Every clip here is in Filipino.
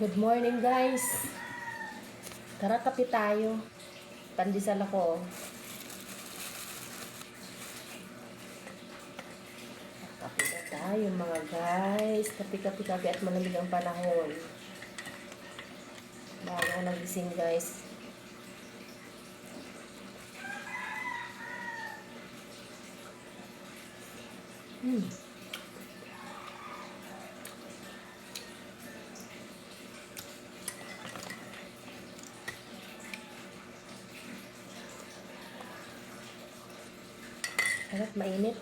Good morning guys. Tara kape tayo. Pandesal ako. oh. Kape na tayo mga guys. Kape, kape, kape at malamig ang panahon. Bago ako nagising guys. Hmm. Sarap mainit.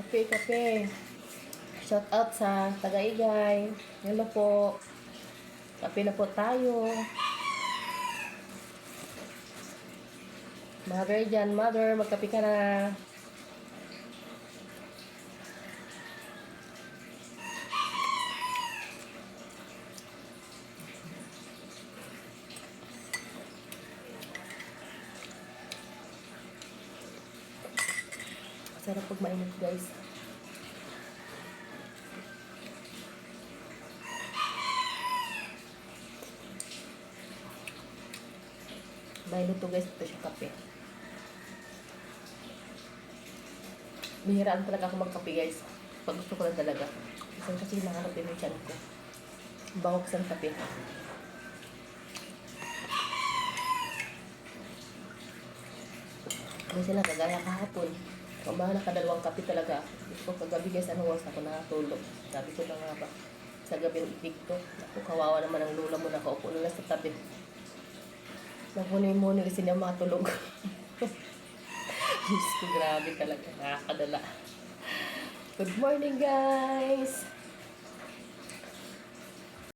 Kape, kape. Shout out sa Tagaigay. Hello po. Kape na po tayo. Mother dyan, mother, magkape ka na. Sarap pag mainit guys. Mainit to guys, ito siya kape. Bihiraan talaga ako magkape guys. Pag gusto ko lang talaga. Kasi kasi hinahanap din yung chan ko. Bawag sa kape. Hindi sila kagaya kahapon. Kumahan na kadalawang kape talaga. Gusto ko kagabi guys, anong oras ako nakatulog. Sabi ko na nga ba, sa gabi ng itig to. Ako, kawawa naman ang lula mo, nakaupo na lang sa tabi. Nakunin-muni kasi niya matulog. Diyos ko, grabe talaga. Nakakadala. Good morning, guys!